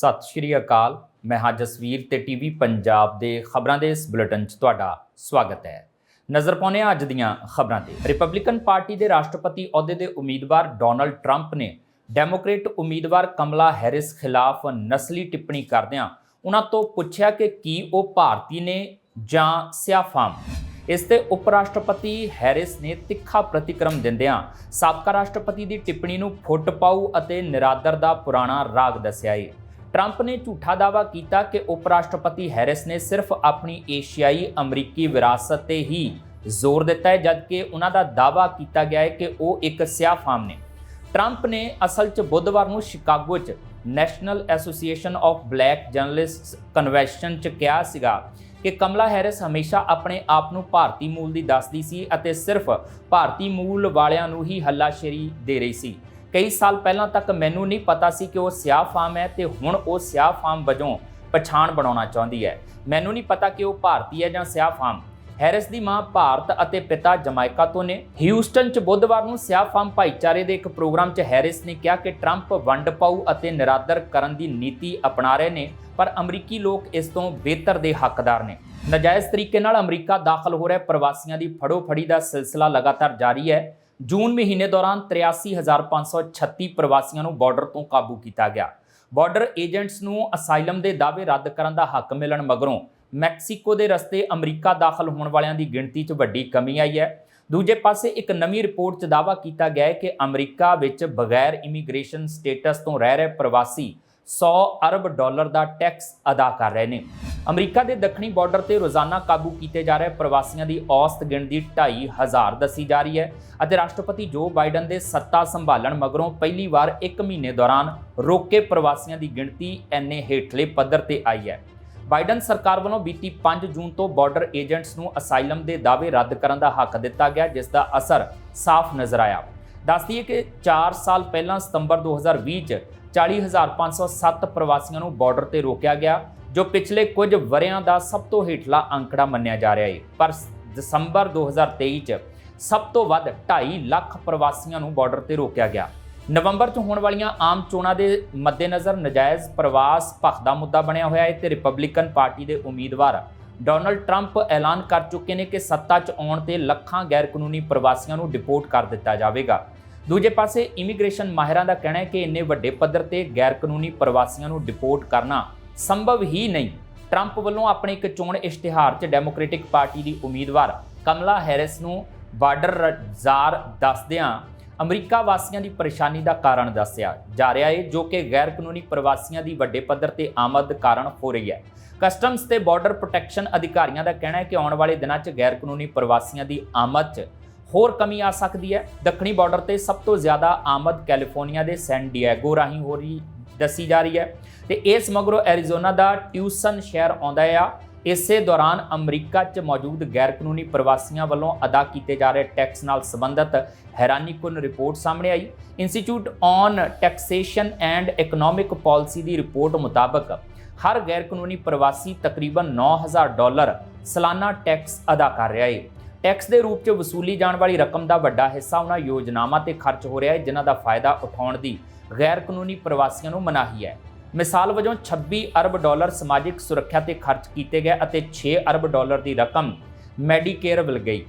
ਸਤਿ ਸ਼੍ਰੀ ਅਕਾਲ। ਮੈਂ ਹਾਂ ਜਸਵੀਰ ਤੇ ਟੀਵੀ ਪੰਜਾਬ ਦੇ ਖਬਰਾਂ ਦੇ ਇਸ ਬੁਲੇਟਿਨ 'ਚ ਤੁਹਾਡਾ ਸਵਾਗਤ ਹੈ। ਨਜ਼ਰ ਪਾਉਂਦੇ ਹਾਂ ਅੱਜ ਦੀਆਂ ਖਬਰਾਂ ਤੇ। ਰਿਪਬਲਿਕਨ ਪਾਰਟੀ ਦੇ ਰਾਸ਼ਟਰਪਤੀ ਅਹੁਦੇ ਦੇ ਉਮੀਦਵਾਰ ਡੋਨਲਡ ਟਰੰਪ ਨੇ ਡੈਮੋਕ੍ਰੇਟ ਉਮੀਦਵਾਰ ਕਮਲਾ ਹੈਰਿਸ ਖਿਲਾਫ ਨਸਲੀ ਟਿੱਪਣੀ ਕਰਦਿਆਂ ਉਹਨਾਂ ਤੋਂ ਪੁੱਛਿਆ ਕਿ ਕੀ ਉਹ ਭਾਰਤੀ ਨੇ ਜਾਂ ਸਿਆਫਾਮ ਇਸ ਤੇ ਉਪ ਰਾਸ਼ਟਰਪਤੀ ਹੈਰਿਸ ਨੇ ਤਿੱਖਾ ਪ੍ਰਤੀਕਰਮ ਦਿੰਦਿਆਂ ਸਾਬਕਾ ਰਾਸ਼ਟਰਪਤੀ ਦੀ ਟਿੱਪਣੀ ਨੂੰ ਫੁੱਟ ਪਾਊ ਅਤੇ ਨਿਰਾਦਰ ਦਾ ਪੁਰਾਣਾ ਰਾਗ ਦੱਸਿਆ ਹੈ ਟਰੰਪ ਨੇ ਝੂਠਾ ਦਾਅਵਾ ਕੀਤਾ ਕਿ ਉਪ ਰਾਸ਼ਟਰਪਤੀ ਹੈਰਿਸ ਨੇ ਸਿਰਫ ਆਪਣੀ ਏਸ਼ੀਆਈ ਅਮਰੀਕੀ ਵਿਰਾਸਤ ਤੇ ਹੀ ਜ਼ੋਰ ਦਿੱਤਾ ਹੈ, ਜਦਕਿ ਉਹਨਾਂ ਦਾ ਦਾਅਵਾ ਕੀਤਾ ਗਿਆ ਹੈ ਕਿ ਉਹ ਇੱਕ ਸਿਆਫਾਮ ਨੇ। ਟਰੰਪ ਨੇ ਅਸਲ 'ਚ ਬੁੱਧਵਾਰ ਨੂੰ ਸ਼ਿਕਾਗੋ 'ਚ National Association of Black Journalists Convention 'ਚ ਕਿਹਾ ਸੀਗਾ ਕਿ ਕਮਲਾ ਹੈਰਿਸ ਹਮੇਸ਼ਾ ਆਪਣੇ ਆਪ ਨੂੰ ਭਾਰਤੀ ਮੂਲ ਦੀ ਦੱਸਦੀ ਸੀ ਅਤੇ ਸਿਰਫ ਭਾਰਤੀ ਮੂਲ ਵਾਲਿਆਂ ਨੂੰ ਹੀ ਹੱਲਾਸ਼ੇਰੀ ਦੇ ਰਹੀ ਸੀ। ਕਈ ਸਾਲ ਪਹਿਲਾਂ ਤੱਕ ਮੈਨੂੰ ਨਹੀਂ ਪਤਾ ਸੀ ਕਿ ਉਹ ਸਿਆਹ ਫਾਰਮ ਹੈ ਤੇ ਹੁਣ ਉਹ ਸਿਆਹ ਫਾਰਮ ਵਜੋਂ ਪਛਾਣ ਬਣਾਉਣਾ ਚਾਹੁੰਦੀ ਹੈ। ਮੈਨੂੰ ਨਹੀਂ ਪਤਾ ਕਿ ਉਹ ਭਾਰਤੀ ਹੈ ਜਾਂ ਸਿਆਹ ਫਾਰਮ ਹੈਰਿਸ ਦੀ ਮਾਂ ਭਾਰਤ ਅਤੇ ਪਿਤਾ ਜਮਾਇਕਾ ਤੋਂ ਨੇ। ਹਿਊਸਟਨ 'ਚ ਬੁੱਧਵਾਰ ਨੂੰ ਸਿਆਹ ਫਾਰਮ ਭਾਈਚਾਰੇ ਦੇ ਇੱਕ ਪ੍ਰੋਗਰਾਮ 'ਚ ਹੈਰਿਸ ਨੇ ਕਿਹਾ ਕਿ ਟਰੰਪ ਵੰਡ ਪਾਉ ਅਤੇ ਨਿਰਾਦਰ ਕਰਨ ਦੀ ਨੀਤੀ ਅਪਣਾ ਰਹੇ ਨੇ, ਪਰ ਅਮਰੀਕੀ ਲੋਕ ਇਸ ਤੋਂ ਬਿਹਤਰ ਦੇ ਹੱਕਦਾਰ ਨੇ। ਨਜਾਇਜ਼ ਤਰੀਕੇ ਨਾਲ ਅਮਰੀਕਾ ਦਾਖਲ ਹੋ ਰਹੇ ਪ੍ਰਵਾਸੀਆਂ ਦੀ ਫੜੋ ਫੜੀ ਦਾ ਸਿਲਸਿਲਾ ਲਗਾਤਾਰ ਜਾਰੀ ਹੈ। ਜੂਨ ਮਹੀਨੇ ਦੌਰਾਨ 83536 ਪ੍ਰਵਾਸੀਆਂ ਨੂੰ ਬਾਰਡਰ ਤੋਂ ਕਾਬੂ ਕੀਤਾ ਗਿਆ। ਬਾਰਡਰ ਏਜੰਟਸ ਨੂੰ ਅਸਾਈਲਮ ਦੇ ਦਾਅਵੇ ਰੱਦ ਕਰਨ ਦਾ ਹੱਕ ਮਿਲਣ ਮਗਰੋਂ ਮੈਕਸੀਕੋ ਦੇ ਰਸਤੇ ਅਮਰੀਕਾ ਦਾਖਲ ਹੋਣ ਵਾਲਿਆਂ ਦੀ ਗਿਣਤੀ 'ਚ ਵੱਡੀ ਕਮੀ ਆਈ ਹੈ। ਦੂਜੇ ਪਾਸੇ ਇੱਕ ਨਵੀਂ ਰਿਪੋਰਟ 'ਚ ਦਾਅਵਾ ਕੀਤਾ ਗਿਆ ਹੈ ਕਿ ਅਮਰੀਕਾ ਵਿੱਚ ਬਗੈਰ ਇਮੀਗ੍ਰੇਸ਼ਨ ਸਟੇਟਸ ਤੋਂ ਰਹਿ ਰਹੇ ਪ੍ਰਵਾਸੀ 100 ਅਰਬ ਡਾਲਰ ਦਾ ਟੈਕਸ ਅਦਾ ਕਰ ਰਹੇ ਨੇ। ਅਮਰੀਕਾ ਦੇ ਦੱਖਣੀ ਬਾਰਡਰ ਤੇ ਰੋਜ਼ਾਨਾ ਕਾਬੂ ਕੀਤੇ ਜਾ ਰਹੇ ਪ੍ਰਵਾਸੀਆਂ ਦੀ ਔਸਤ ਗਿਣਤੀ 2500 ਦੱਸੀ ਜਾ ਰਹੀ ਹੈ ਅਤੇ ਰਾਸ਼ਟਰਪਤੀ ਜੋ ਬਾਈਡਨ ਦੇ ਸੱਤਾ ਸੰਭਾਲਣ ਮਗਰੋਂ ਪਹਿਲੀ ਵਾਰ 1 ਮਹੀਨੇ ਦੌਰਾਨ ਰੋਕੇ ਪ੍ਰਵਾਸੀਆਂ ਦੀ ਗਿਣਤੀ ਐਨੇ ਹੇਠਲੇ ਪੱਧਰ ਤੇ ਆਈ ਹੈ। ਬਾਈਡਨ ਸਰਕਾਰ ਵੱਲੋਂ ਬੀਤੀ 5 ਜੂਨ ਤੋਂ ਬਾਰਡਰ ਏਜੰਟਸ ਨੂੰ ਅਸਾਈਲਮ ਦੇ ਦਾਅਵੇ ਰੱਦ ਕਰਨ ਦਾ ਹੱਕ ਦਿੱਤਾ ਗਿਆ, ਜਿਸ ਦਾ ਅਸਰ ਸਾਫ਼ ਨਜ਼ਰ ਆਇਆ। ਦੱਸਦੀ ਹੈ ਕਿ 4 ਸਾਲ ਪਹਿਲਾਂ ਸਤੰਬਰ 2020 ਚ 40507 ਪ੍ਰਵਾਸੀਆਂ ਨੂੰ ਬਾਰਡਰ ਤੇ ਰੋਕਿਆ ਗਿਆ। ਜੋ ਪਿਛਲੇ ਕੁਝ ਵਰਿਆਂ ਦਾ ਸਭ ਤੋਂ ਹੇਠਲਾ ਅੰਕੜਾ ਮੰਨਿਆ ਜਾ ਰਿਹਾ ਹੈ ਪਰ ਦਸੰਬਰ 2023 ਚ ਸਭ ਤੋਂ ਵੱਧ 2.5 ਲੱਖ ਪ੍ਰਵਾਸੀਆਂ ਨੂੰ ਬਾਰਡਰ ਤੇ ਰੋਕਿਆ ਗਿਆ। ਨਵੰਬਰ 'ਚ ਹੋਣ ਵਾਲੀਆਂ ਆਮ ਚੋਣਾਂ ਦੇ ਮੱਦੇਨਜ਼ਰ ਨਜਾਇਜ਼ ਪ੍ਰਵਾਸ ਭਖ ਦਾ ਮੁੱਦਾ ਬਣਿਆ ਹੋਇਆ ਹੈ ਤੇ ਰਿਪਬਲਿਕਨ ਪਾਰਟੀ ਦੇ ਉਮੀਦਵਾਰ ਡੋਨਲਡ ਟਰੰਪ ਐਲਾਨ ਕਰ ਚੁੱਕੇ ਨੇ ਕਿ ਸੱਤਾ 'ਚ ਆਉਣ ਤੇ ਲੱਖਾਂ ਗੈਰ ਕਾਨੂੰਨੀ ਪ੍ਰਵਾਸੀਆਂ ਨੂੰ ਡਿਪੋਰਟ ਕਰ ਦਿੱਤਾ ਜਾਵੇਗਾ। ਦੂਜੇ ਪਾਸੇ ਇਮੀਗ੍ਰੇਸ਼ਨ ਮਾਹਿਰਾਂ ਦਾ ਕਹਿਣਾ ਹੈ ਕਿ ਇੰਨੇ ਵੱਡੇ ਪੱਧਰ ਤੇ ਗੈਰ ਕਾਨੂੰਨੀ ਪ੍ਰਵਾਸੀਆਂ ਨੂੰ ਡਿਪੋਰਟ ਕਰਨਾ ਸੰਭਵ ਹੀ ਨਹੀਂ। ਟਰੰਪ ਵੱਲੋਂ ਆਪਣੇ ਇੱਕ ਚੋਣ ਇਸ਼ਤਿਹਾਰ 'ਚ ਡੈਮੋਕ੍ਰੈਟਿਕ ਪਾਰਟੀ ਦੀ ਉਮੀਦਵਾਰ ਕਮਲਾ ਹੈਰਿਸ ਨੂੰ ਬਾਰਡਰ ਜ਼ਾਰ ਦੱਸਦਿਆਂ ਅਮਰੀਕਾ ਵਾਸੀਆਂ ਦੀ ਪਰੇਸ਼ਾਨੀ ਦਾ ਕਾਰਨ ਦੱਸਿਆ ਜਾ ਰਿਹਾ ਹੈ ਜੋ ਕਿ ਗੈਰ ਕਾਨੂੰਨੀ ਪ੍ਰਵਾਸੀਆਂ ਦੀ ਵੱਡੇ ਪੱਧਰ ਤੇ ਆਮਦ ਕਾਰਨ ਹੋ ਰਹੀ ਹੈ। ਕਸਟਮਸ ਤੇ ਬਾਰਡਰ ਪ੍ਰੋਟੈਕਸ਼ਨ ਅਧਿਕਾਰੀਆਂ ਦਾ ਕਹਿਣਾ ਹੈ ਕਿ ਆਉਣ ਵਾਲੇ ਦਿਨਾਂ 'ਚ ਗੈਰ ਕਾਨੂੰਨੀ ਪ੍ਰਵਾਸੀਆਂ ਦੀ ਆਮਦ 'ਚ ਹੋਰ ਕਮੀ ਆ ਸਕਦੀ ਹੈ। ਦੱਖਣੀ ਬਾਰਡਰ ਤੇ ਸਭ ਤੋਂ ਜ਼ਿਆਦਾ ਆਮਦ ਕੈਲੀਫੋਰਨੀਆ ਦੇ ਸੈਨ ਡਿਏਗੋ ਰਾਹੀਂ ਹੋ ਰਹੀ ਦੱਸੀ ਜਾ ਰਹੀ ਹੈ। ਤੇ ਇਸ ਮਗਰੋਂ ਐਰੀਜ਼ੋਨਾ ਦਾ ਟਿਊਸਨ ਸ਼ਹਿਰ ਆਉਂਦਾ ਆ। ਇਸੇ ਦੌਰਾਨ ਅਮਰੀਕਾ 'ਚ ਮੌਜੂਦ ਗੈਰ ਕਾਨੂੰਨੀ ਪ੍ਰਵਾਸੀਆਂ ਵੱਲੋਂ ਅਦਾ ਕੀਤੇ ਜਾ ਰਹੇ ਟੈਕਸ ਨਾਲ ਸੰਬੰਧਿਤ ਹੈਰਾਨੀਕੁਨ ਰਿਪੋਰਟ ਸਾਹਮਣੇ ਆਈ। Institute on Taxation and Economic Policy the report ਮੁਤਾਬਕ ਹਰ ਗੈਰ ਕਾਨੂੰਨੀ ਪ੍ਰਵਾਸੀ ਤਕਰੀਬਨ 9000 ਡਾਲਰ ਸਾਲਾਨਾ ਟੈਕਸ ਅਦਾ ਕਰ ਰਿਹਾ ਹੈ ਟੈਕਸ ਦੇ ਰੂਪ 'ਚ ਵਸੂਲੀ ਜਾਣ ਵਾਲੀ ਰਕਮ ਦਾ ਵੱਡਾ ਹਿੱਸਾ ਉਹਨਾਂ ਯੋਜਨਾਵਾਂ ਤੇ ਖਰਚ ਹੋ ਰਿਹਾ ਹੈ, ਜਿਨ੍ਹਾਂ ਦਾ ਫਾਇਦਾ ਉਠਾਉਣ ਦੀ ਗੈਰ ਕਾਨੂੰਨੀ ਪ੍ਰਵਾਸੀਆਂ ਨੂੰ ਮਨਾਹੀ ਹੈ। ਮਿਸਾਲ ਵਜੋਂ 26 ਅਰਬ ਡਾਲਰ ਸਮਾਜਿਕ ਸੁਰੱਖਿਆ ਤੇ ਖਰਚ ਕੀਤੇ ਗਏ ਅਤੇ 6 ਅਰਬ ਡਾਲਰ ਦੀ ਰਕਮ ਮੈਡੀਕੇਅਰ ਵੱਲ ਗਈ।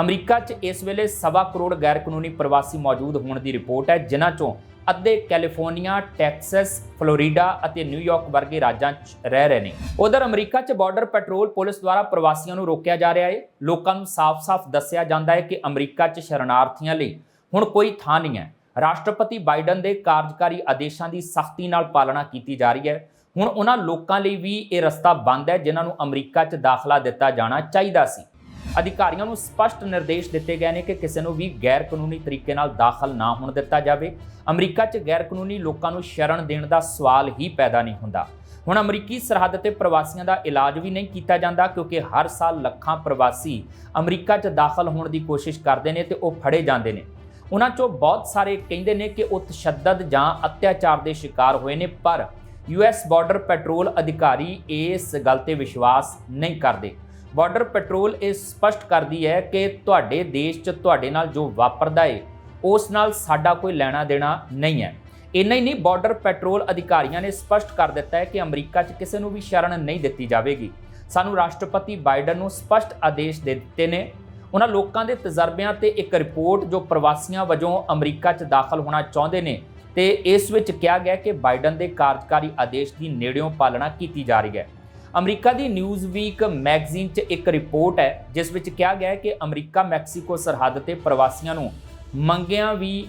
ਅਮਰੀਕਾ 'ਚ ਇਸ ਵੇਲੇ ਸਵਾ ਕਰੋੜ ਗੈਰ ਕਾਨੂੰਨੀ ਪ੍ਰਵਾਸੀ ਮੌਜੂਦ ਹੋਣ ਦੀ ਰਿਪੋਰਟ ਹੈ, ਜਿਨ੍ਹਾਂ 'ਚੋਂ ਅੱਧੇ ਕੈਲੀਫੋਰਨੀਆ, ਟੈਕਸਸ, ਫਲੋਰੀਡਾ ਅਤੇ ਨਿਊਯਾਰਕ ਵਰਗੇ ਰਾਜਾਂ 'ਚ ਰਹਿ ਰਹੇ ਨੇ। ਉਧਰ ਅਮਰੀਕਾ 'ਚ ਬਾਰਡਰ ਪੈਟਰੋਲ ਪੁਲਿਸ ਦੁਆਰਾ ਪ੍ਰਵਾਸੀਆਂ ਨੂੰ ਰੋਕਿਆ ਜਾ ਰਿਹਾ ਹੈ। ਲੋਕਾਂ ਨੂੰ ਸਾਫ਼-ਸਾਫ਼ ਦੱਸਿਆ ਜਾਂਦਾ ਹੈ ਕਿ ਅਮਰੀਕਾ 'ਚ ਸ਼ਰਨਾਰਥੀਆਂ ਲਈ ਹੁਣ ਕੋਈ ਥਾਂ ਨਹੀਂ ਹੈ। ਰਾਸ਼ਟਰਪਤੀ ਬਾਈਡਨ ਦੇ ਕਾਰਜਕਾਰੀ ਆਦੇਸ਼ਾਂ ਦੀ ਸਖਤੀ ਨਾਲ ਪਾਲਣਾ ਕੀਤੀ ਜਾ ਰਹੀ ਹੈ। ਹੁਣ ਉਹਨਾਂ ਲੋਕਾਂ ਲਈ ਵੀ ਇਹ ਰਸਤਾ ਬੰਦ ਹੈ ਜਿਨ੍ਹਾਂ ਨੂੰ ਅਮਰੀਕਾ 'ਚ ਦਾਖਲਾ ਦਿੱਤਾ ਜਾਣਾ ਚਾਹੀਦਾ ਸੀ। ਅਧਿਕਾਰੀਆਂ ਨੂੰ ਸਪਸ਼ਟ ਨਿਰਦੇਸ਼ ਦਿੱਤੇ ਗਏ ਨੇ ਕਿ ਕਿਸੇ ਨੂੰ ਵੀ ਗੈਰ ਕਾਨੂੰਨੀ ਤਰੀਕੇ ਨਾਲ ਦਾਖਲ ਨਾ ਹੋਣ ਦਿੱਤਾ ਜਾਵੇ। ਅਮਰੀਕਾ 'ਚ ਗੈਰ ਕਾਨੂੰਨੀ ਲੋਕਾਂ ਨੂੰ ਸ਼ਰਨ ਦੇਣ ਦਾ ਸਵਾਲ ਹੀ ਪੈਦਾ ਨਹੀਂ ਹੁੰਦਾ। ਹੁਣ ਅਮਰੀਕੀ ਸਰਹੱਦ ਤੇ ਪ੍ਰਵਾਸੀਆਂ ਦਾ ਇਲਾਜ ਵੀ ਨਹੀਂ ਕੀਤਾ ਜਾਂਦਾ ਕਿਉਂਕਿ ਹਰ ਸਾਲ ਲੱਖਾਂ ਪ੍ਰਵਾਸੀ ਅਮਰੀਕਾ 'ਚ ਦਾਖਲ ਹੋਣ ਦੀ ਕੋਸ਼ਿਸ਼ ਕਰਦੇ ਨੇ ਤੇ ਉਹ ਫੜੇ ਜਾਂਦੇ ਨੇ। ਉਹਨਾਂ 'ਚੋਂ ਬਹੁਤ ਸਾਰੇ ਕਹਿੰਦੇ ਨੇ ਕਿ ਉਹ ਤਸ਼ੱਦਦ ਜਾਂ ਅਤਿਆਚਾਰ ਦੇ ਸ਼ਿਕਾਰ ਹੋਏ ਨੇ, ਪਰ ਯੂਐਸ ਬਾਰਡਰ ਪੈਟਰੋਲ ਅਧਿਕਾਰੀ ਇਸ ਗੱਲ ਤੇ ਵਿਸ਼ਵਾਸ ਨਹੀਂ ਕਰਦੇ। ਬਾਰਡਰ ਪੈਟਰੋਲ ਇਹ ਸਪਸ਼ਟ ਕਰਦੀ ਹੈ ਕਿ ਤੁਹਾਡੇ ਦੇਸ਼ 'ਚ ਤੁਹਾਡੇ ਨਾਲ ਜੋ ਵਾਪਰਦਾ ਏ, ਉਸ ਨਾਲ ਸਾਡਾ ਕੋਈ ਲੈਣਾ ਦੇਣਾ ਨਹੀਂ ਹੈ। ਇੰਨਾ ਹੀ ਨਹੀਂ, ਬਾਰਡਰ ਪੈਟਰੋਲ ਅਧਿਕਾਰੀਆਂ ਨੇ ਸਪਸ਼ਟ ਕਰ ਦਿੱਤਾ ਹੈ ਕਿ ਅਮਰੀਕਾ 'ਚ ਕਿਸੇ ਨੂੰ ਵੀ ਸ਼ਰਨ ਨਹੀਂ ਦਿੱਤੀ ਜਾਵੇਗੀ। ਸਾਨੂੰ ਰਾਸ਼ਟਰਪਤੀ ਬਾਈਡਨ ਨੂੰ ਸਪਸ਼ਟ ਆਦੇਸ਼ ਦੇ ਦਿੱਤੇ ਨੇ। ਉਹਨਾਂ ਲੋਕਾਂ ਦੇ ਤਜਰਬਿਆਂ ਤੇ ਇੱਕ ਰਿਪੋਰਟ ਜੋ ਪ੍ਰਵਾਸੀਆਂ ਵਜੋਂ ਅਮਰੀਕਾ 'ਚ ਦਾਖਲ ਹੋਣਾ ਚਾਹੁੰਦੇ ਨੇ ਤੇ ਇਸ ਵਿੱਚ ਕਿਹਾ ਗਿਆ ਕਿ ਬਾਈਡਨ ਦੇ ਕਾਰਜਕਾਰੀ ਆਦੇਸ਼ ਦੀ ਨੇੜਿਓਂ ਪਾਲਣਾ ਕੀਤੀ ਜਾ ਰਹੀ ਹੈ। ਅਮਰੀਕਾ ਦੀ ਨਿਊਜ਼ ਵੀਕ ਮੈਗਜ਼ੀਨ 'ਚ ਇੱਕ ਰਿਪੋਰਟ ਹੈ, ਜਿਸ ਵਿੱਚ ਕਿਹਾ ਗਿਆ ਹੈ ਕਿ ਅਮਰੀਕਾ ਮੈਕਸੀਕੋ ਸਰਹੱਦ ਤੇ ਪ੍ਰਵਾਸੀਆਂ ਨੂੰ ਮੰਗਿਆਂ ਵੀ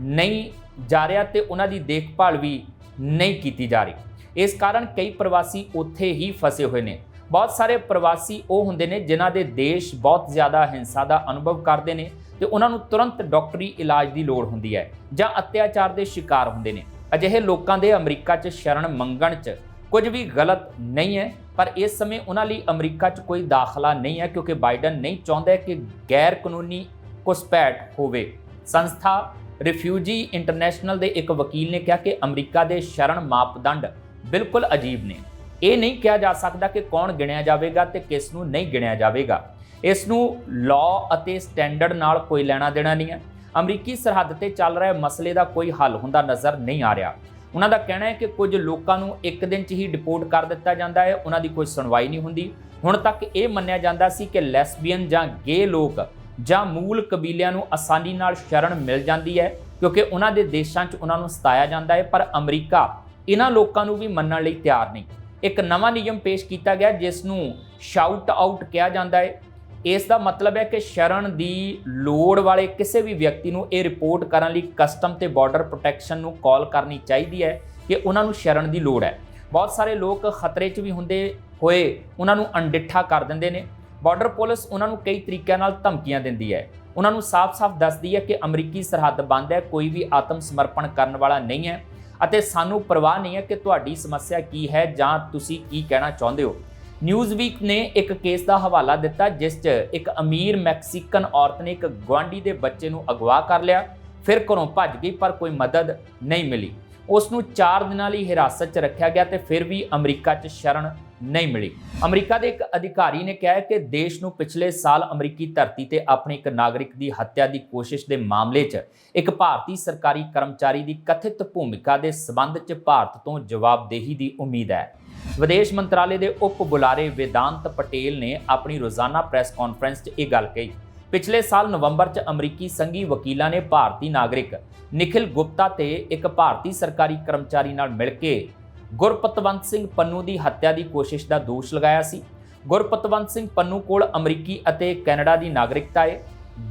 ਨਹੀਂ ਜਾ ਰਿਹਾ ਤੇ ਉਹਨਾਂ ਦੀ ਦੇਖਭਾਲ ਵੀ ਨਹੀਂ ਕੀਤੀ ਜਾ ਰਹੀ। ਇਸ ਕਾਰਨ ਕਈ ਪ੍ਰਵਾਸੀ ਉੱਥੇ ਹੀ ਫਸੇ ਹੋਏ ਨੇ। ਬਹੁਤ ਸਾਰੇ ਪ੍ਰਵਾਸੀ ਉਹ ਹੁੰਦੇ ਨੇ ਜਿਨ੍ਹਾਂ ਦੇ ਦੇਸ਼ ਬਹੁਤ ਜ਼ਿਆਦਾ ਹਿੰਸਾ ਦਾ ਅਨੁਭਵ ਕਰਦੇ ਨੇ ਤੇ ਉਹਨਾਂ ਨੂੰ ਤੁਰੰਤ ਡਾਕਟਰੀ ਇਲਾਜ ਦੀ ਲੋੜ ਹੁੰਦੀ ਹੈ ਜਾਂ ਅਤਿਆਚਾਰ ਦੇ ਸ਼ਿਕਾਰ ਹੁੰਦੇ ਨੇ। ਅਜਿਹੇ ਲੋਕਾਂ ਦੇ ਅਮਰੀਕਾ 'ਚ ਸ਼ਰਨ ਮੰਗਣ 'ਚ ਕੁਝ ਵੀ ਗਲਤ ਨਹੀਂ ਹੈ, ਪਰ ਇਸ ਸਮੇਂ ਉਹਨਾਂ ਲਈ ਅਮਰੀਕਾ 'ਚ ਕੋਈ ਦਾਖਲਾ ਨਹੀਂ ਹੈ ਕਿਉਂਕਿ ਬਾਈਡਨ ਨਹੀਂ ਚਾਹੁੰਦਾ ਕਿ ਗੈਰ ਕਾਨੂੰਨੀ ਘੁਸਪੈਠ ਹੋਵੇ। ਸੰਸਥਾ ਰਿਫਿਊਜੀ ਇੰਟਰਨੈਸ਼ਨਲ ਦੇ ਇੱਕ ਵਕੀਲ ਨੇ ਕਿਹਾ ਕਿ ਅਮਰੀਕਾ ਦੇ ਸ਼ਰਨ ਮਾਪਦੰਡ ਬਿਲਕੁਲ ਅਜੀਬ ਨੇ। ਇਹ ਨਹੀਂ ਕਿਹਾ ਜਾ ਸਕਦਾ ਕਿ ਕੌਣ ਗਿਣਿਆ ਜਾਵੇਗਾ ਤੇ ਕਿਸ ਨੂੰ ਨਹੀਂ ਗਿਣਿਆ ਜਾਵੇਗਾ। ਇਸ ਨੂੰ ਲਾਅ ਅਤੇ ਸਟੈਂਡਰਡ ਨਾਲ ਕੋਈ ਲੈਣਾ ਦੇਣਾ ਨਹੀਂ ਹੈ। ਅਮਰੀਕੀ ਸਰਹੱਦ ਤੇ ਚੱਲ ਰਹੇ ਮਸਲੇ ਦਾ ਕੋਈ ਹੱਲ ਹੁੰਦਾ ਨਜ਼ਰ ਨਹੀਂ ਆ ਰਿਹਾ। ਉਹਨਾਂ ਦਾ ਕਹਿਣਾ ਹੈ ਕਿ ਕੁਝ ਲੋਕਾਂ ਨੂੰ ਇੱਕ ਦਿਨ 'ਚ ਹੀ ਡਿਪੋਰਟ ਕਰ ਦਿੱਤਾ ਜਾਂਦਾ ਹੈ, ਉਹਨਾਂ ਦੀ ਕੋਈ ਸੁਣਵਾਈ ਨਹੀਂ ਹੁੰਦੀ। ਹੁਣ ਤੱਕ ਇਹ ਮੰਨਿਆ ਜਾਂਦਾ ਸੀ ਕਿ ਲੈਸਬੀਅਨ ਜਾਂ ਗੇ ਲੋਕ ਜਾਂ ਮੂਲ ਕਬੀਲਿਆਂ ਨੂੰ ਆਸਾਨੀ ਨਾਲ ਸ਼ਰਨ ਮਿਲ ਜਾਂਦੀ ਹੈ, ਕਿਉਂਕਿ ਉਹਨਾਂ ਦੇ ਦੇਸ਼ਾਂ 'ਚ ਉਹਨਾਂ ਨੂੰ ਸਤਾਇਆ ਜਾਂਦਾ ਹੈ, ਪਰ ਅਮਰੀਕਾ ਇਹਨਾਂ ਲੋਕਾਂ ਨੂੰ ਵੀ ਮੰਨਣ ਲਈ ਤਿਆਰ ਨਹੀਂ। ਇੱਕ ਨਵਾਂ ਨਿਯਮ ਪੇਸ਼ ਕੀਤਾ ਗਿਆ, ਜਿਸ ਨੂੰ ਸ਼ਾਊਟ ਆਊਟ ਕਿਹਾ ਜਾਂਦਾ ਹੈ। ਇਸ ਦਾ ਮਤਲਬ ਹੈ ਕਿ ਸ਼ਰਨ ਦੀ ਲੋੜ ਵਾਲੇ ਕਿਸੇ ਵੀ ਵਿਅਕਤੀ ਨੂੰ ਇਹ ਰਿਪੋਰਟ ਕਰਨ ਲਈ ਕਸਟਮ ਤੇ ਬਾਰਡਰ ਪ੍ਰੋਟੈਕਸ਼ਨ ਨੂੰ ਕਾਲ ਕਰਨੀ ਚਾਹੀਦੀ ਹੈ ਕਿ ਉਹਨਾਂ ਨੂੰ ਸ਼ਰਨ ਦੀ ਲੋੜ ਹੈ। ਬਹੁਤ ਸਾਰੇ ਲੋਕ ਖਤਰੇ 'ਚ ਵੀ ਹੁੰਦੇ ਹੋਏ ਉਹਨਾਂ ਨੂੰ ਅਣਡਿੱਠਾ ਕਰ ਦਿੰਦੇ ਨੇ। ਬਾਰਡਰ ਪੁਲਿਸ ਉਹਨਾਂ ਨੂੰ ਕਈ ਤਰੀਕਿਆਂ ਨਾਲ ਧਮਕੀਆਂ ਦਿੰਦੀ ਹੈ। ਉਹਨਾਂ ਨੂੰ ਸਾਫ਼-ਸਾਫ਼ ਦੱਸਦੀ ਹੈ ਕਿ ਅਮਰੀਕੀ ਸਰਹੱਦ ਬੰਦ ਹੈ, ਕੋਈ ਵੀ ਆਤਮ ਸਮਰਪਣ ਕਰਨ ਵਾਲਾ ਨਹੀਂ ਹੈ। ਅਤੇ ਸਾਨੂੰ ਪਰਵਾਹ ਨਹੀਂ ਹੈ ਕਿ ਤੁਹਾਡੀ ਸਮੱਸਿਆ ਕੀ ਹੈ ਜਾਂ ਤੁਸੀਂ ਕੀ ਕਹਿਣਾ ਚਾਹੁੰਦੇ ਹੋ। ਨਿਊਜ਼ਵੀਕ ਨੇ ਇੱਕ ਕੇਸ ਦਾ ਹਵਾਲਾ ਦਿੱਤਾ, ਜਿਸ 'ਚ ਇੱਕ ਅਮੀਰ ਮੈਕਸੀਕਨ ਔਰਤ ਨੇ ਇੱਕ ਗੁਆਂਢੀ ਦੇ ਬੱਚੇ ਨੂੰ ਅਗਵਾ ਕਰ ਲਿਆ। ਫਿਰ ਘਰੋਂ ਭੱਜ ਗਈ, ਪਰ ਕੋਈ ਮਦਦ ਨਹੀਂ ਮਿਲੀ। ਉਸ ਨੂੰ 4 ਦਿਨਾਂ ਲਈ ਹਿਰਾਸਤ 'ਚ ਰੱਖਿਆ ਗਿਆ ਤੇ ਫਿਰ ਵੀ ਅਮਰੀਕਾ 'ਚ ਸ਼ਰਨ ਨਹੀਂ ਮਿਲੀ। ਅਮਰੀਕਾ ਦੇ ਇੱਕ ਅਧਿਕਾਰੀ ਨੇ ਕਿਹਾ ਕਿ ਦੇਸ਼ ਨੂੰ ਪਿਛਲੇ ਸਾਲ ਅਮਰੀਕੀ ਧਰਤੀ ਤੇ ਆਪਣੇ ਇੱਕ ਨਾਗਰਿਕ ਦੀ ਹੱਤਿਆ ਦੀ ਕੋਸ਼ਿਸ਼ ਦੇ ਮਾਮਲੇ 'ਚ ਇੱਕ ਭਾਰਤੀ ਸਰਕਾਰੀ ਕਰਮਚਾਰੀ ਦੀ ਕਥਿਤ ਭੂਮਿਕਾ ਦੇ ਸਬੰਧ 'ਚ ਭਾਰਤ ਤੋਂ ਜਵਾਬਦੇਹੀ ਦੀ ਉਮੀਦ ਹੈ। ਵਿਦੇਸ਼ ਮੰਤਰਾਲੇ ਦੇ ਉਪ ਬੁਲਾਰੇ ਵੇਦਾਂਤ ਪਟੇਲ ਨੇ ਆਪਣੀ ਰੋਜ਼ਾਨਾ ਪ੍ਰੈਸ ਕਾਨਫਰੰਸ 'ਚ ਇਹ ਗੱਲ ਕਹੀ। ਪਿਛਲੇ ਸਾਲ ਨਵੰਬਰ 'ਚ ਅਮਰੀਕੀ ਸੰਘੀ ਵਕੀਲਾਂ ਨੇ ਭਾਰਤੀ ਨਾਗਰਿਕ ਨikhil ਗੁਪਤਾ ਤੇ ਇੱਕ ਭਾਰਤੀ ਸਰਕਾਰੀ ਕਰਮਚਾਰੀ ਨਾਲ ਮਿਲ ਕੇ ਗੁਰਪਤਵੰਤ ਸਿੰਘ ਪੰਨੂ ਦੀ ਹੱਤਿਆ ਦੀ ਕੋਸ਼ਿਸ਼ ਦਾ ਦੋਸ਼ ਲਗਾਇਆ ਸੀ। ਗੁਰਪਤਵੰਤ ਸਿੰਘ ਪੰਨੂ ਕੋਲ ਅਮਰੀਕੀ ਅਤੇ ਕੈਨੇਡਾ ਦੀ ਨਾਗਰਿਕਤਾ ਹੈ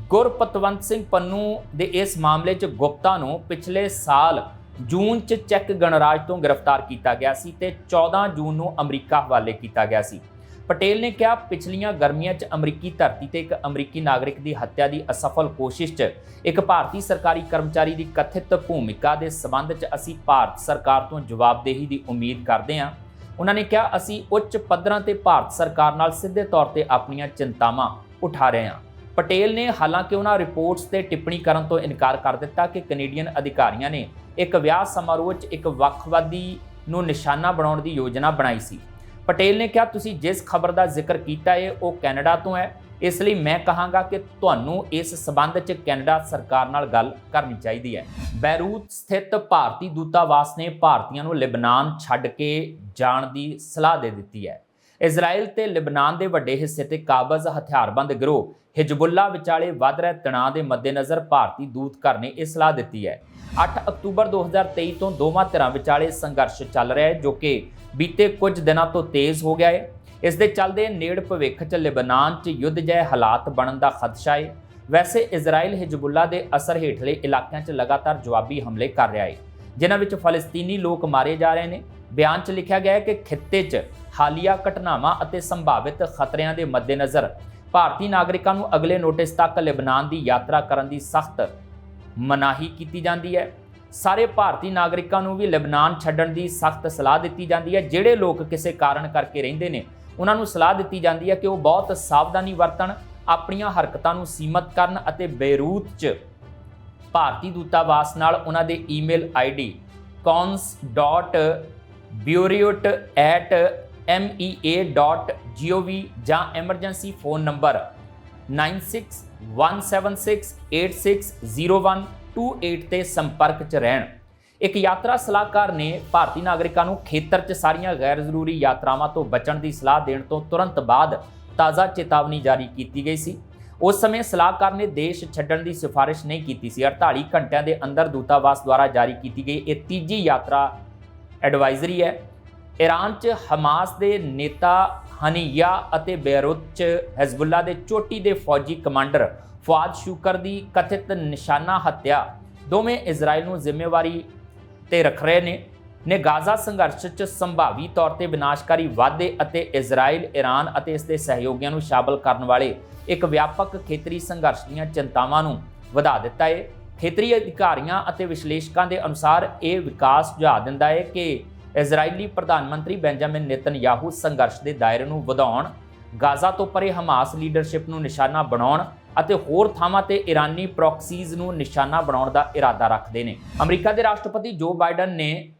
ਗੁਰਪਤਵੰਤ ਸਿੰਘ ਪੰਨੂ ਦੇ ਇਸ ਮਾਮਲੇ 'ਚ ਗੁਪਤਾ ਨੂੰ ਪਿਛਲੇ ਸਾਲ ਜੂਨ 'ਚ ਚੈੱਕ ਗਣਰਾਜ ਤੋਂ ਗ੍ਰਿਫਤਾਰ ਕੀਤਾ ਗਿਆ ਸੀ ਤੇ 14 ਜੂਨ ਨੂੰ ਅਮਰੀਕਾ ਹਵਾਲੇ ਕੀਤਾ ਗਿਆ ਸੀ। ਪਟੇਲ ਨੇ ਕਿਹਾ, ਪਿਛਲੀਆਂ ਗਰਮੀਆਂ 'ਚ ਅਮਰੀਕੀ ਧਰਤੀ ਤੇ ਇੱਕ ਅਮਰੀਕੀ ਨਾਗਰਿਕ ਦੀ ਹੱਤਿਆ ਦੀ ਅਸਫਲ ਕੋਸ਼ਿਸ਼ 'ਚ ਇੱਕ ਭਾਰਤੀ ਸਰਕਾਰੀ ਕਰਮਚਾਰੀ ਦੀ ਕਥਿਤ ਭੂਮਿਕਾ ਦੇ ਸਬੰਧ 'ਚ ਅਸੀਂ ਭਾਰਤ ਸਰਕਾਰ ਤੋਂ ਜਵਾਬਦੇਹੀ ਦੀ ਉਮੀਦ ਕਰਦੇ ਹਾਂ। ਉਹਨਾਂ ਨੇ ਕਿਹਾ, ਅਸੀਂ ਉੱਚ ਪੱਧਰਾਂ ਤੇ ਭਾਰਤ ਸਰਕਾਰ ਨਾਲ ਸਿੱਧੇ ਤੌਰ ਤੇ ਆਪਣੀਆਂ ਚਿੰਤਾਵਾਂ ਉਠਾ ਰਹੇ ਹਾਂ। ਪਟੇਲ ਨੇ ਹਾਲਾਂਕਿ ਉਹਨਾਂ ਰਿਪੋਰਟਸ ਤੇ ਟਿੱਪਣੀ ਕਰਨ ਤੋਂ ਇਨਕਾਰ ਕਰ ਦਿੱਤਾ ਕਿ ਕੈਨੇਡੀਅਨ ਅਧਿਕਾਰੀਆਂ ਨੇ ਇੱਕ ਵਿਆਹ ਸਮਾਰੋਹ 'ਚ ਇੱਕ ਵੱਖਵਾਦੀ ਨੂੰ ਨਿਸ਼ਾਨਾ ਬਣਾਉਣ ਦੀ ਯੋਜਨਾ ਬਣਾਈ ਸੀ। ਪਟੇਲ ਨੇ ਕਿਹਾ, ਤੁਸੀਂ ਜਿਸ ਖਬਰ ਦਾ ਜ਼ਿਕਰ ਕੀਤਾ ਹੈ ਉਹ ਕੈਨੇਡਾ ਤੋਂ ਹੈ। ਇਸ ਲਈ ਮੈਂ ਕਹਾਂਗਾ ਕਿ ਤੁਹਾਨੂੰ ਇਸ ਸਬੰਧ 'ਚ ਕੈਨੇਡਾ ਸਰਕਾਰ ਨਾਲ ਗੱਲ ਕਰਨੀ ਚਾਹੀਦੀ ਹੈ। ਬੈਰੂਤ ਸਥਿਤ ਭਾਰਤੀ ਦੂਤਾਵਾਸ ਨੇ ਭਾਰਤੀਆਂ ਨੂੰ ਲਿਬਨਾਨ ਛੱਡ ਕੇ ਜਾਣ ਦੀ ਸਲਾਹ ਦੇ ਦਿੱਤੀ ਹੈ। ਇਜ਼ਰਾਈਲ ਤੇ ਲਿਬਨਾਨ ਦੇ ਵੱਡੇ ਹਿੱਸੇ ਤੇ ਕਾਬਜ਼ ਹਥਿਆਰਬੰਦ ਗਿਰੋਹ ਹਿਜਬੁੱਲਾ ਵਿਚਾਲੇ ਵੱਧ ਰਹੇ ਤਣਾਅ ਦੇ ਮੱਦੇਨਜ਼ਰ ਭਾਰਤੀ ਦੂਤ ਘਰ ਨੇ ਇਹ ਸਲਾਹ ਦਿੱਤੀ ਹੈ। 8 ਅਕਤੂਬਰ 2023 ਤੋਂ ਦੋਵਾਂ ਧਿਰਾਂ ਵਿਚਾਲੇ ਸੰਘਰਸ਼ ਚੱਲ ਰਿਹਾ ਹੈ, ਜੋ ਕਿ ਬੀਤੇ ਕੁਝ ਦਿਨਾਂ ਤੋਂ ਤੇਜ਼ ਹੋ ਗਿਆ ਹੈ ਇਸ ਦੇ ਚੱਲਦੇ ਨੇੜ ਭਵਿੱਖ 'ਚ ਲਿਬਨਾਨ 'ਚ ਯੁੱਧ ਜਿਹੇ ਹਾਲਾਤ ਬਣਨ ਦਾ ਖਦਸ਼ਾ ਹੈ ਵੈਸੇ ਇਜ਼ਰਾਈਲ ਹਿਜਬੁੱਲਾ ਦੇ ਅਸਰ ਹੇਠਲੇ ਇਲਾਕਿਆਂ 'ਚ ਲਗਾਤਾਰ ਜਵਾਬੀ ਹਮਲੇ ਕਰ ਰਿਹਾ ਹੈ ਜਿਨ੍ਹਾਂ ਵਿੱਚ ਫਲਸਤੀਨੀ ਲੋਕ ਮਾਰੇ ਜਾ ਰਹੇ ਨੇ। ਬਿਆਨ 'ਚ ਲਿਖਿਆ ਗਿਆ ਹੈ ਕਿ ਖਿੱਤੇ 'ਚ ਹਾਲੀਆ ਘਟਨਾਵਾਂ ਅਤੇ ਸੰਭਾਵਿਤ ਖਤਰਿਆਂ ਦੇ ਮੱਦੇਨਜ਼ਰ ਭਾਰਤੀ ਨਾਗਰਿਕਾਂ ਨੂੰ ਅਗਲੇ ਨੋਟਿਸ ਤੱਕ ਲਿਬਨਾਨ ਦੀ ਯਾਤਰਾ ਕਰਨ ਦੀ ਸਖਤ ਮਨਾਹੀ ਕੀਤੀ ਜਾਂਦੀ ਹੈ। ਸਾਰੇ ਭਾਰਤੀ ਨਾਗਰਿਕਾਂ ਨੂੰ ਵੀ ਲੈਬਨਾਨ ਛੱਡਣ ਦੀ ਸਖਤ ਸਲਾਹ ਦਿੱਤੀ ਜਾਂਦੀ ਹੈ। ਜਿਹੜੇ ਲੋਕ ਕਿਸੇ ਕਾਰਨ ਕਰਕੇ ਰਹਿੰਦੇ ਨੇ, ਉਹਨਾਂ ਨੂੰ ਸਲਾਹ ਦਿੱਤੀ ਜਾਂਦੀ ਹੈ ਕਿ ਉਹ ਬਹੁਤ ਸਾਵਧਾਨੀ ਵਰਤਣ, ਆਪਣੀਆਂ ਹਰਕਤਾਂ ਨੂੰ ਸੀਮਤ ਕਰਨ ਅਤੇ ਬੇਰੂਤ 'ਚ ਭਾਰਤੀ ਦੂਤਾਵਾਸ ਨਾਲ ਉਹਨਾਂ ਦੇ ਈਮੇਲ ਆਈਡੀ cons.bureaut@mea.gov ਜਾਂ ਐਮਰਜੈਂਸੀ ਫੋਨ ਨੰਬਰ 9617686012 ਤੇ ਸੰਪਰਕ 'ਚ ਰਹਿਣ। ਇੱਕ ਯਾਤਰਾ ਸਲਾਹਕਾਰ ਨੇ ਭਾਰਤੀ ਨਾਗਰਿਕਾਂ ਨੂੰ ਖੇਤਰ 'ਚ ਸਾਰੀਆਂ ਗੈਰ ਜ਼ਰੂਰੀ ਯਾਤਰਾਵਾਂ ਤੋਂ ਬਚਣ ਦੀ ਸਲਾਹ ਦੇਣ ਤੋਂ ਤੁਰੰਤ ਬਾਅਦ ਤਾਜ਼ਾ ਚੇਤਾਵਨੀ ਜਾਰੀ ਕੀਤੀ ਗਈ ਸੀ। ਉਸ ਸਮੇਂ ਸਲਾਹਕਾਰ ਨੇ ਦੇਸ਼ ਛੱਡਣ ਦੀ ਸਿਫਾਰਿਸ਼ ਨਹੀਂ ਕੀਤੀ ਸੀ। 48 ਘੰਟਿਆਂ ਦੇ ਅੰਦਰ ਦੂਤਾਵਾਸ ਦੁਆਰਾ ਜਾਰੀ ਕੀਤੀ ਗਈ ਇਹ ਤੀਜੀ ਯਾਤਰਾ ਐਡਵਾਈਜ਼ਰੀ ਹੈ। ਈਰਾਨ 'ਚ ਹਮਾਸ ਦੇ ਨੇਤਾ ਹਨੀਆ ਅਤੇ ਬੇਰੁਤ 'ਚ ਹਜ਼ਬੁੱਲਾ ਦੇ ਚੋਟੀ ਦੇ ਫੌਜੀ ਕਮਾਂਡਰ ਫੁਆਦ ਸ਼ੂਕਰ ਦੀ ਕਥਿਤ ਨਿਸ਼ਾਨਾ ਹੱਤਿਆ। ਦੋਵੇਂ ਇਜ਼ਰਾਈਲ ਨੂੰ ਜ਼ਿੰਮੇਵਾਰੀ ਤੇ ਰੱਖ ਰਹੇ ਨੇ। ਨੇ ਗਾਜ਼ਾ ਸੰਘਰਸ਼ 'ਚ ਸੰਭਾਵੀ ਤੌਰ ਤੇ ਵਿਨਾਸ਼ਕਾਰੀ ਵਾਧੇ ਅਤੇ ਇਜ਼ਰਾਈਲ ਈਰਾਨ ਅਤੇ ਇਸ ਦੇ ਸਹਿਯੋਗੀਆਂ ਨੂੰ ਸ਼ਾਮਲ ਕਰਨ ਵਾਲੇ ਇੱਕ ਵਿਆਪਕ ਖੇਤਰੀ ਸੰਘਰਸ਼ ਦੀਆਂ ਚਿੰਤਾਵਾਂ ਨੂੰ ਵਧਾ ਦਿੱਤਾ ਹੈ। ਖੇਤਰੀ ਅਧਿਕਾਰੀਆਂ ਅਤੇ ਵਿਸ਼ਲੇਸ਼ਕਾਂ ਦੇ ਅਨੁਸਾਰ ਇਹ ਵਿਕਾਸ ਸੁਝਾਅ ਦਿੰਦਾ ਹੈ ਕਿ ਇਜ਼ਰਾਈਲੀ ਪ੍ਰਧਾਨ ਮੰਤਰੀ ਬੈਂਜਾਮਿਨ ਨੇਤਨਯਾਹੂ ਸੰਘਰਸ਼ ਦੇ ਦਾਇਰੇ ਨੂੰ ਵਧਾਉਣ ਗਾਜ਼ਾ ਤੋਂ ਪਰੇ ਹਮਾਸ ਲੀਡਰਸ਼ਿਪ ਨੂੰ ਨਿਸ਼ਾਨਾ ਬਣਾਉਣ ਅਤੇ ਹੋਰ ਥਾਵਾਂ ਤੇ ਇਰਾਨੀ ਪ੍ਰੌਕਸੀਜ਼ ਨੂੰ ਨਿਸ਼ਾਨਾ ਬਣਾਉਣ ਦਾ ਇਰਾਦਾ ਰੱਖਦੇ ਨੇ। ਅਮਰੀਕਾ ਦੇ ਰਾਸ਼ਟਰਪਤੀ ਜੋ ਬਾਈਡਨ ਨੇ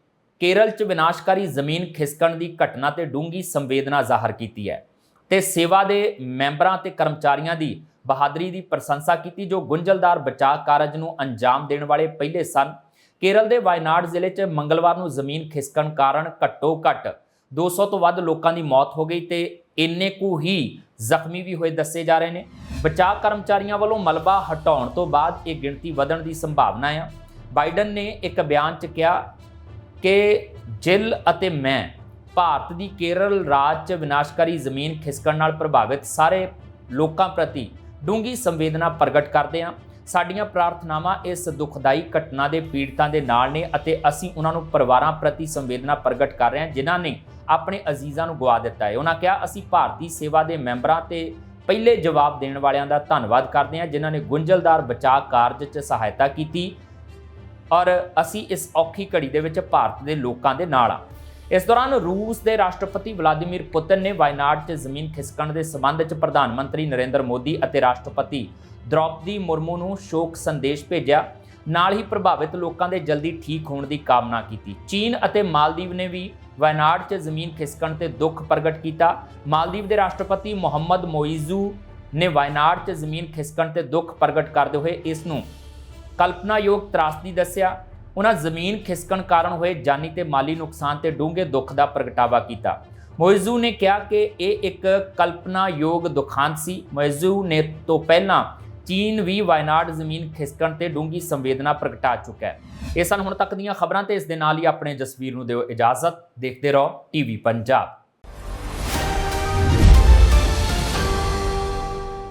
ਕੇਰਲ 'ਚ ਵਿਨਾਸ਼ਕਾਰੀ ਜ਼ਮੀਨ ਖਿਸਕਣ ਦੀ ਘਟਨਾ ਤੇ ਡੂੰਗੀ ਸੰਵੇਦਨਾ ਜ਼ਾਹਰ ਕੀਤੀ ਹੈ ਤੇ ਸੇਵਾ ਦੇ ਮੈਂਬਰਾਂ ਤੇ ਕਰਮਚਾਰੀਆਂ ਦੀ ਬਹਾਦਰੀ ਦੀ ਪ੍ਰਸ਼ੰਸਾ ਕੀਤੀ ਜੋ ਗੁੰਝਲਦਾਰ ਬਚਾਅ ਕਾਰਜ ਨੂੰ ਅੰਜਾਮ ਦੇਣ ਵਾਲੇ ਪਹਿਲੇ ਸਨ। ਕੇਰਲ ਦੇ ਵਾਇਨਾਡ ਜ਼ਿਲ੍ਹੇ 'ਚ ਮੰਗਲਵਾਰ ਨੂੰ ਜ਼ਮੀਨ ਖਿਸਕਣ ਕਾਰਨ ਘੱਟੋ ਘੱਟ 200 ਤੋਂ ਵੱਧ ਲੋਕਾਂ ਦੀ ਮੌਤ ਹੋ ਗਈ ਤੇ ਇੰਨੇ ਕੁ ਹੀ ਜ਼ਖਮੀ ਵੀ ਹੋਏ ਦੱਸੇ ਜਾ ਰਹੇ ਨੇ। ਬਚਾਅ ਕਰਮਚਾਰੀਆਂ ਵੱਲੋਂ ਮਲਬਾ ਹਟਾਉਣ ਤੋਂ ਬਾਅਦ ਇਹ ਗਿਣਤੀ ਵਧਣ ਦੀ ਸੰਭਾਵਨਾ ਆ। ਬਾਈਡਨ ਨੇ ਇੱਕ ਬਿਆਨ 'ਚ ਕਿਹਾ ਕਿ ਜਿਲ ਅਤੇ ਮੈਂ ਭਾਰਤ ਦੀ ਕੇਰਲ ਰਾਜ 'ਚ ਵਿਨਾਸ਼ਕਾਰੀ ਜ਼ਮੀਨ ਖਿਸਕਣ ਨਾਲ ਪ੍ਰਭਾਵਿਤ ਸਾਰੇ ਲੋਕਾਂ ਪ੍ਰਤੀ ਡੂੰਗੀ ਸੰਵੇਦਨਾ ਪ੍ਰਗਟ ਕਰਦੇ ਹਾਂ ਸਾਡੀਆਂ ਪ੍ਰਾਰਥਨਾਵਾਂ ਇਸ ਦੁਖਦਾਈ ਘਟਨਾ ਦੇ ਪੀੜਤਾਂ ਦੇ ਨਾਲ ਨੇ ਅਤੇ ਅਸੀਂ ਉਹਨਾਂ ਨੂੰ ਪਰਿਵਾਰਾਂ ਪ੍ਰਤੀ ਸੰਵੇਦਨਾ ਪ੍ਰਗਟ ਕਰ ਰਹੇ ਹਾਂ, ਜਿਨ੍ਹਾਂ ਨੇ ਆਪਣੇ ਅਜ਼ੀਜ਼ਾਂ ਨੂੰ ਗਵਾ ਦਿੱਤਾ ਹੈ। ਉਹਨਾਂ ਕਿਹਾ, ਅਸੀਂ ਭਾਰਤੀ ਸੇਵਾ ਦੇ ਮੈਂਬਰਾਂ ਤੇ ਪਹਿਲੇ ਜਵਾਬ ਦੇਣ ਵਾਲਿਆਂ ਦਾ ਧੰਨਵਾਦ ਕਰਦੇ ਹਾਂ, ਜਿਨ੍ਹਾਂ ਨੇ ਗੁੰਝਲਦਾਰ ਬਚਾਅ ਕਾਰਜ 'ਚ ਸਹਾਇਤਾ ਕੀਤੀ ਔਰ ਅਸੀਂ ਇਸ ਔਖੀ ਘੜੀ ਦੇ ਵਿੱਚ ਭਾਰਤ ਦੇ ਲੋਕਾਂ ਦੇ ਨਾਲ ਆ ਇਸ ਦੌਰਾਨ ਰੂਸ ਦੇ ਰਾਸ਼ਟਰਪਤੀ ਵਲਾਦੀਮੀਰ ਪੁਤਿਨ ਨੇ ਵਾਇਨਾਡ 'ਚ ਜ਼ਮੀਨ ਖਿਸਕਣ ਦੇ ਸਬੰਧ 'ਚ ਪ੍ਰਧਾਨ ਮੰਤਰੀ ਨਰਿੰਦਰ ਮੋਦੀ ਅਤੇ ਰਾਸ਼ਟਰਪਤੀ ਦ੍ਰੌਪਦੀ ਮੁਰਮੂ ਨੂੰ ਸ਼ੋਕ ਸੰਦੇਸ਼ ਭੇਜਿਆ। ਨਾਲ ਹੀ ਪ੍ਰਭਾਵਿਤ ਲੋਕਾਂ ਦੇ ਜਲਦੀ ਠੀਕ ਹੋਣ ਦੀ ਕਾਮਨਾ ਕੀਤੀ। ਚੀਨ ਅਤੇ ਮਾਲਦੀਵ ਨੇ ਵੀ ਵਾਇਨਾਡ 'ਚ ਜ਼ਮੀਨ ਖਿਸਕਣ ਤੇ ਦੁੱਖ ਪ੍ਰਗਟ ਕੀਤਾ। ਮਾਲਦੀਵ ਦੇ ਰਾਸ਼ਟਰਪਤੀ ਮੁਹੰਮਦ ਮੋਇਜ਼ੂ ਨੇ ਵਾਇਨਾਡ 'ਚ ਜ਼ਮੀਨ ਖਿਸਕਣ ਤੇ ਦੁੱਖ ਪ੍ਰਗਟ ਕਰਦੇ ਹੋਏ ਇਸ ਨੂੰ ਕਲਪਨਾਯੋਗ ਤਰਾਸਦੀ ਦੱਸਿਆ। ਉਹਨਾਂ ਜ਼ਮੀਨ ਖਿਸਕਣ ਕਾਰਨ ਹੋਏ ਜਾਨੀ ਤੇ ਮਾਲੀ ਨੁਕਸਾਨ ਤੇ ਡੂੰਘੇ ਦੁੱਖ ਦਾ ਪ੍ਰਗਟਾਵਾ ਕੀਤਾ। ਮੋਇਜ਼ੂ ਨੇ ਕਿਹਾ ਕਿ ਇਹ ਇੱਕ ਕਲਪਨਾਯੋਗ ਦੁਖਾਂਤ ਸੀ। ਮੋਇਜ਼ੂ ਨੇ ਤੋਂ ਪਹਿਲਾਂ ਚੀਨ ਵੀ ਵਾਇਨਾਡ ਜ਼ਮੀਨ ਖਿਸਕਣ ਤੇ ਡੂੰਗੀ ਸੰਵੇਦਨਾ ਪ੍ਰਗਟਾ ਚੁੱਕਾ ਹੈ। ਇਹ ਸਨ ਹੁਣ ਤੱਕ ਦੀਆਂ ਖਬਰਾਂ ਤੇ ਇਸ ਦੇ ਨਾਲ ਹੀ ਆਪਣੇ ਜਸਵੀਰ ਨੂੰ ਦਿਓ ਇਜਾਜ਼ਤ। ਦੇਖਦੇ ਰਹੋ, ਟੀਵੀ ਪੰਜਾਬ।